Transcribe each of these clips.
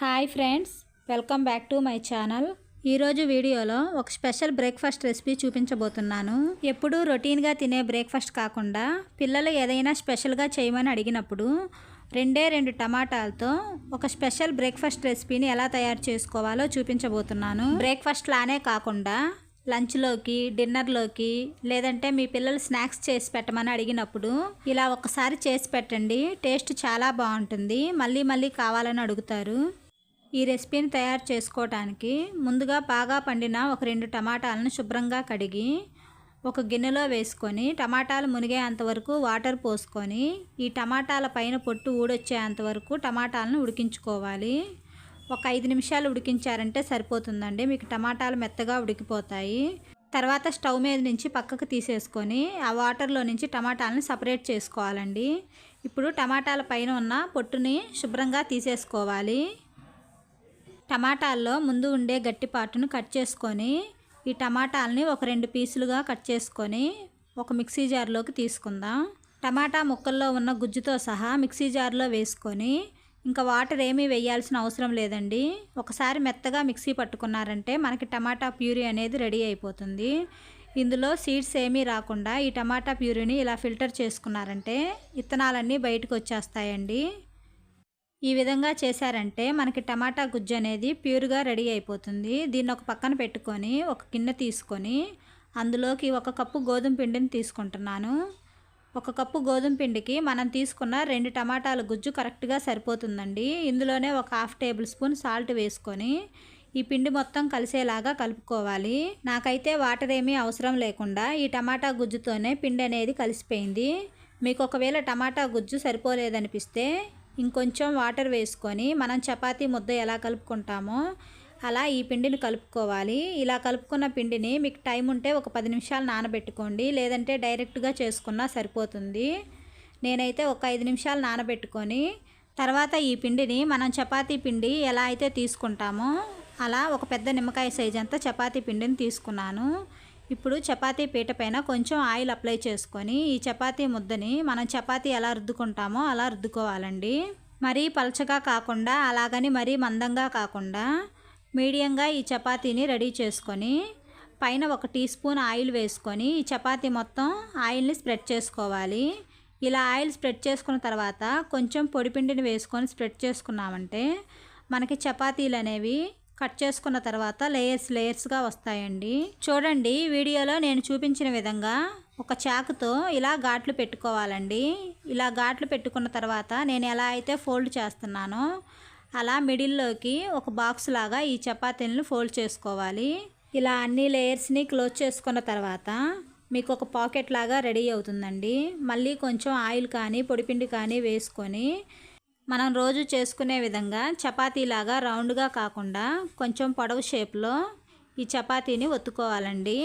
Hi friends welcome back to my channel. ఈరోజు వీడియోలో ఒక స్పెషల్ బ్రేక్ఫాస్ట్ రెసిపీ చూపించబోతున్నాను. ఎప్పుడూ రొటీన్గా తినే బ్రేక్ఫాస్ట్ కాకుండా పిల్లలు ఏదైనా స్పెషల్గా చేయమని అడిగినప్పుడు రెండే రెండు టమాటాలతో ఒక స్పెషల్ బ్రేక్ఫాస్ట్ రెసిపీని ఎలా తయారు చేసుకోవాలో చూపించబోతున్నాను. బ్రేక్ఫాస్ట్ లానే కాకుండా లంచ్లోకి డిన్నర్లోకి లేదంటే మీ పిల్లలు స్నాక్స్ చేసి పెట్టమని అడిగినప్పుడు ఇలా ఒకసారి చేసి పెట్టండి టేస్ట్ చాలా బాగుంటుంది మళ్ళీ మళ్ళీ కావాలని అడుగుతారు. ఈ రెసిపీని తయారు చేసుకోవడానికి ముందుగా బాగా పండిన ఒక రెండు టమాటాలను శుభ్రంగా కడిగి ఒక గిన్నెలో వేసుకొని టమాటాలు మునిగేంత వరకు వాటర్ పోసుకొని ఈ టమాటాల పైన పొట్టు ఊడొచ్చేంత వరకు టమాటాలను ఉడికించుకోవాలి. ఒక ఐదు నిమిషాలు ఉడికించారంటే సరిపోతుందండి. మీకు టమాటాలు మెత్తగా ఉడికిపోతాయి. తర్వాత స్టవ్ మీద నుంచి పక్కకు తీసేసుకొని ఆ వాటర్లో నుంచి టమాటాలను సపరేట్ చేసుకోవాలండి. ఇప్పుడు టమాటాల పైన ఉన్న పొట్టుని శుభ్రంగా తీసేసుకోవాలి. టమాటాల్లో ముందు ఉండే గట్టి పాటును కట్ చేసుకొని ఈ టమాటాలని ఒక రెండు పీసులుగా కట్ చేసుకొని ఒక మిక్సీ జార్లోకి తీసుకుందాం. టమాటా ముక్కల్లో ఉన్న గుజ్జుతో సహా మిక్సీ జార్లో వేసుకొని ఇంకా వాటర్ ఏమీ వేయాల్సిన అవసరం లేదండి. ఒకసారి మెత్తగా మిక్సీ పట్టుకున్నారంటే మనకి టమాటా ప్యూరీ అనేది రెడీ అయిపోతుంది. ఇందులో సీడ్స్ ఏమీ రాకుండా ఈ టమాటా ప్యూరీని ఇలా ఫిల్టర్ చేసుకున్నారంటే ఇత్తనాలన్నీ బయటకు వచ్చేస్తాయండి. ఈ విధంగా చేశారంటే మనకి టమాటా గుజ్జు అనేది ప్యూర్గా రెడీ అయిపోతుంది. దీన్ని ఒక పక్కన పెట్టుకొని ఒక గిన్నె తీసుకొని అందులోకి ఒక కప్పు గోధుమ పిండిని తీసుకుంటున్నాను. ఒక కప్పు గోధుమ పిండికి మనం తీసుకున్న రెండు టమాటాల గుజ్జు కరెక్ట్గా సరిపోతుందండి. ఇందులోనే ఒక హాఫ్ టేబుల్ స్పూన్ సాల్ట్ వేసుకొని ఈ పిండి మొత్తం కలిసేలాగా కలుపుకోవాలి. నాకైతే వాటర్ ఏమీ అవసరం లేకుండా ఈ టమాటా గుజ్జుతోనే పిండి అనేది కలిసిపోయింది. మీకు ఒకవేళ టమాటా గుజ్జు సరిపోలేదనిపిస్తే ఇంకొంచెం వాటర్ వేసుకొని మనం చపాతీ ముద్ద ఎలా కలుపుకుంటామో అలా ఈ పిండిని కలుపుకోవాలి. ఇలా కలుపుకున్న పిండిని మీకు టైం ఉంటే ఒక పది నిమిషాలు నానబెట్టుకోండి. లేదంటే డైరెక్ట్గా చేసుకున్నా సరిపోతుంది. నేనైతే ఒక ఐదు నిమిషాలు నానబెట్టుకొని తర్వాత ఈ పిండిని మనం చపాతీ పిండి ఎలా అయితే తీసుకుంటామో అలా ఒక పెద్ద నిమ్మకాయ సైజ్ అంతా చపాతీ పిండిని తీసుకున్నాను. ఇప్పుడు చపాతీ పీట పైన కొంచెం ఆయిల్ అప్లై చేసుకొని ఈ చపాతీ ముద్దని మనం చపాతీ ఎలా రుద్దుకుంటామో అలా రుద్దుకోవాలండి. మరీ పలచగా కాకుండా అలాగని మరీ మందంగా కాకుండా మీడియంగా ఈ చపాతీని రెడీ చేసుకొని పైన ఒక టీ స్పూన్ ఆయిల్ వేసుకొని ఈ చపాతీ మొత్తం ఆయిల్ని స్ప్రెడ్ చేసుకోవాలి. ఇలా ఆయిల్ స్ప్రెడ్ చేసుకున్న తర్వాత కొంచెం పొడిపిండిని వేసుకొని స్ప్రెడ్ చేసుకున్నామంటే మనకి చపాతీలు అనేవి కట్ చేసుకున్న తర్వాత లేయర్స్ లేయర్స్గా వస్తాయండి. చూడండి వీడియోలో నేను చూపించిన విధంగా ఒక చాకుతో ఇలా ఘాట్లు పెట్టుకోవాలండి. ఇలా ఘాట్లు పెట్టుకున్న తర్వాత నేను ఎలా అయితే ఫోల్డ్ చేస్తున్నానో అలా మిడిల్లోకి ఒక బాక్స్ లాగా ఈ చపాతీలను ఫోల్డ్ చేసుకోవాలి. ఇలా అన్ని లేయర్స్ని క్లోజ్ చేసుకున్న తర్వాత మీకు ఒక పాకెట్ లాగా రెడీ అవుతుందండి. మళ్ళీ కొంచెం ఆయిల్ కానీ పొడిపిండి కానీ వేసుకొని మనం రోజు చేసుకునే విధంగా చపాతీలాగా రౌండ్గా కాకుండా కొంచెం పొడవు షేప్లో ఈ చపాతీని ఒత్తుకోవాలండి.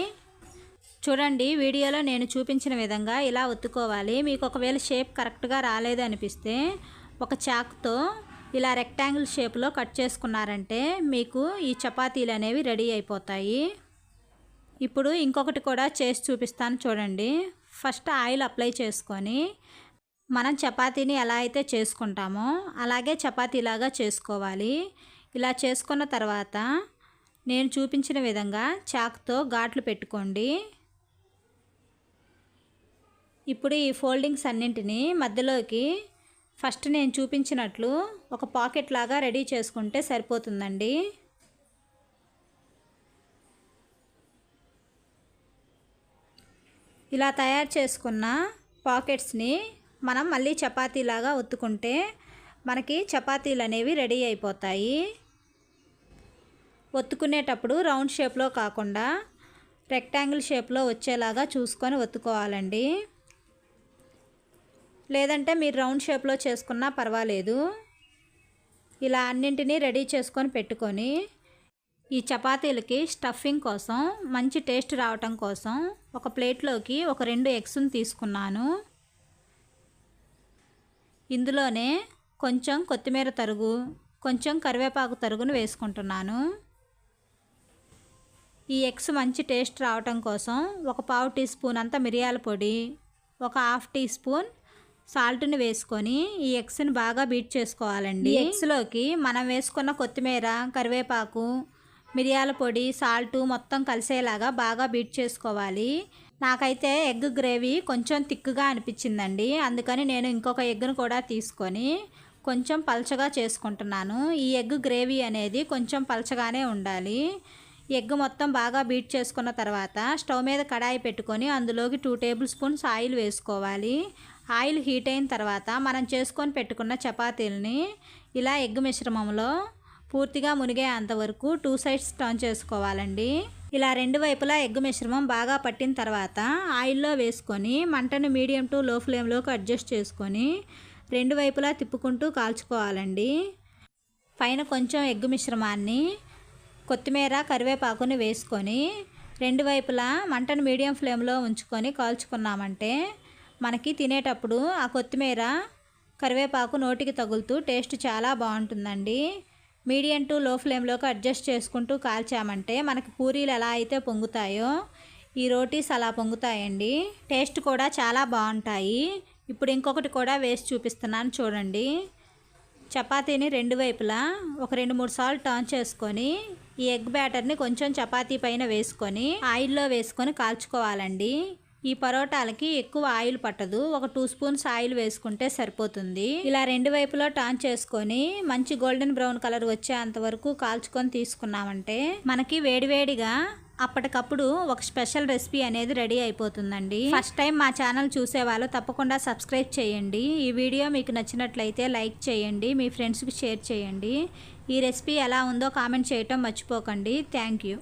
చూడండి వీడియోలో నేను చూపించిన విధంగా ఇలా ఒత్తుకోవాలి. మీకు ఒకవేళ షేప్ కరెక్ట్గా రాలేదు అనిపిస్తే ఒక చాక్తో ఇలా రెక్టాంగిల్ షేప్లో కట్ చేసుకున్నారంటే మీకు ఈ చపాతీలు అనేవి రెడీ అయిపోతాయి. ఇప్పుడు ఇంకొకటి కూడా చేసి చూపిస్తాను చూడండి. ఫస్ట్ ఆయిల్ అప్లై చేసుకొని మనం చపాతీని ఎలా అయితే చేసుకుంటామో అలాగే చపాతీలాగా చేసుకోవాలి. ఇలా చేసుకున్న తర్వాత నేను చూపించిన విధంగా చాక్తో ఘాట్లు పెట్టుకోండి. ఇప్పుడు ఈ ఫోల్డింగ్స్ అన్నింటినీ మధ్యలోకి ఫస్ట్ నేను చూపించినట్లు ఒక పాకెట్ లాగా రెడీ చేసుకుంటే సరిపోతుందండి. ఇలా తయారు చేసుకున్న పాకెట్స్ని మనం మళ్ళీ చపాతీలాగా ఒత్తుకుంటే మనకి చపాతీలు అనేవి రెడీ అయిపోతాయి. ఒత్తుకునేటప్పుడు రౌండ్ షేప్లో కాకుండా రెక్టాంగిల్ షేప్లో వచ్చేలాగా చూసుకొని ఒత్తుకోవాలండి. లేదంటే మీరు రౌండ్ షేప్లో చేసుకున్నా పర్వాలేదు. ఇలా అన్నింటినీ రెడీ చేసుకొని పెట్టుకొని ఈ చపాతీలకి స్టఫింగ్ కోసం మంచి టేస్ట్ రావటం కోసం ఒక ప్లేట్లోకి ఒక రెండు ఎగ్స్ని తీసుకున్నాను. ఇందులోనే కొంచెం కొత్తిమీర తరుగు కొంచెం కరివేపాకు తరుగును వేసుకుంటున్నాను. ఈ ఎగ్స్ మంచి టేస్ట్ రావటం కోసం ఒక పావు టీ స్పూన్ అంత మిరియాల పొడి ఒక హాఫ్ టీ స్పూన్ సాల్ట్ని వేసుకొని ఈ ఎగ్స్ని బాగా బీట్ చేసుకోవాలండి. ఎగ్స్లోకి మనం వేసుకున్న కొత్తిమీర కరివేపాకు మిరియాల పొడి సాల్ట్ మొత్తం కలిసేలాగా బాగా బీట్ చేసుకోవాలి. నాకైతే ఎగ్ గ్రేవీ కొంచెం థిక్గా అనిపించిందండి. అందుకని నేను ఇంకొక ఎగ్ను కూడా తీసుకొని కొంచెం పలచగా చేసుకుంటున్నాను. ఈ ఎగ్ గ్రేవీ అనేది కొంచెం పలచగానే ఉండాలి. ఎగ్ మొత్తం బాగా బీట్ చేసుకున్న తర్వాత స్టవ్ మీద కడాయి పెట్టుకొని అందులోకి టూ టేబుల్ స్పూన్స్ ఆయిల్ వేసుకోవాలి. ఆయిల్ హీట్ అయిన తర్వాత మనం చేసుకొని పెట్టుకున్న చపాతీలని ఇలా ఎగ్ మిశ్రమంలో పూర్తిగా మునిగే అంతవరకు టూ సైడ్స్ టర్న్ చేసుకోవాలండి. ఇలా రెండు వైపులా ఎగ్ మిశ్రమం బాగా పట్టిన తర్వాత ఆయిల్లో వేసుకొని మంటను మీడియం టు లో ఫ్లేమ్లోకి అడ్జస్ట్ చేసుకొని రెండు వైపులా తిప్పుకుంటూ కాల్చుకోవాలండి. పైన కొంచెం ఎగ్ మిశ్రమాన్ని కొత్తిమీర కరివేపాకుని వేసుకొని రెండు వైపులా మంటను మీడియం ఫ్లేమ్లో ఉంచుకొని కాల్చుకున్నామంటే మనకి తినేటప్పుడు ఆ కొత్తిమీర కరివేపాకు నోటికి తగులుతూ టేస్ట్ చాలా బాగుంటుందండి. మీడియం టు లో ఫ్లేమ్లోకి అడ్జస్ట్ చేసుకుంటూ కాల్చామంటే మనకి పూరీలు ఎలా అయితే పొంగుతాయో ఈ రోటీస్ అలా పొంగుతాయండి. టేస్ట్ కూడా చాలా బాగుంటాయి. ఇప్పుడు ఇంకొకటి కూడా వేసి చూపిస్తున్నాను చూడండి. చపాతీని రెండు వైపులా ఒక రెండు మూడు సార్లు టర్న్ చేసుకొని ఈ ఎగ్ బ్యాటర్ని కొంచెం చపాతీ పైన వేసుకొని ఆయిల్లో వేసుకొని కాల్చుకోవాలండి. ఈ పరోటాలకి ఎక్కువ ఆయిల్ పట్టదు. ఒక టూ స్పూన్స్ ఆయిల్ వేసుకుంటే సరిపోతుంది. ఇలా రెండు వైపులా టాన్ చేసుకొని మంచి గోల్డెన్ బ్రౌన్ కలర్ వచ్చేంత వరకు కాల్చుకొని తీసుకున్నామంటే మనకి వేడివేడిగా అప్పటికప్పుడు ఒక స్పెషల్ రెసిపీ అనేది రెడీ అయిపోతుందండి. ఫస్ట్ టైం మా ఛానల్ చూసే వాళ్ళు తప్పకుండా సబ్స్క్రైబ్ చేయండి. ఈ వీడియో మీకు నచ్చినట్లయితే లైక్ చేయండి. మీ ఫ్రెండ్స్కి షేర్ చేయండి. ఈ రెసిపీ ఎలా ఉందో కామెంట్ చేయటం మర్చిపోకండి. Thank you.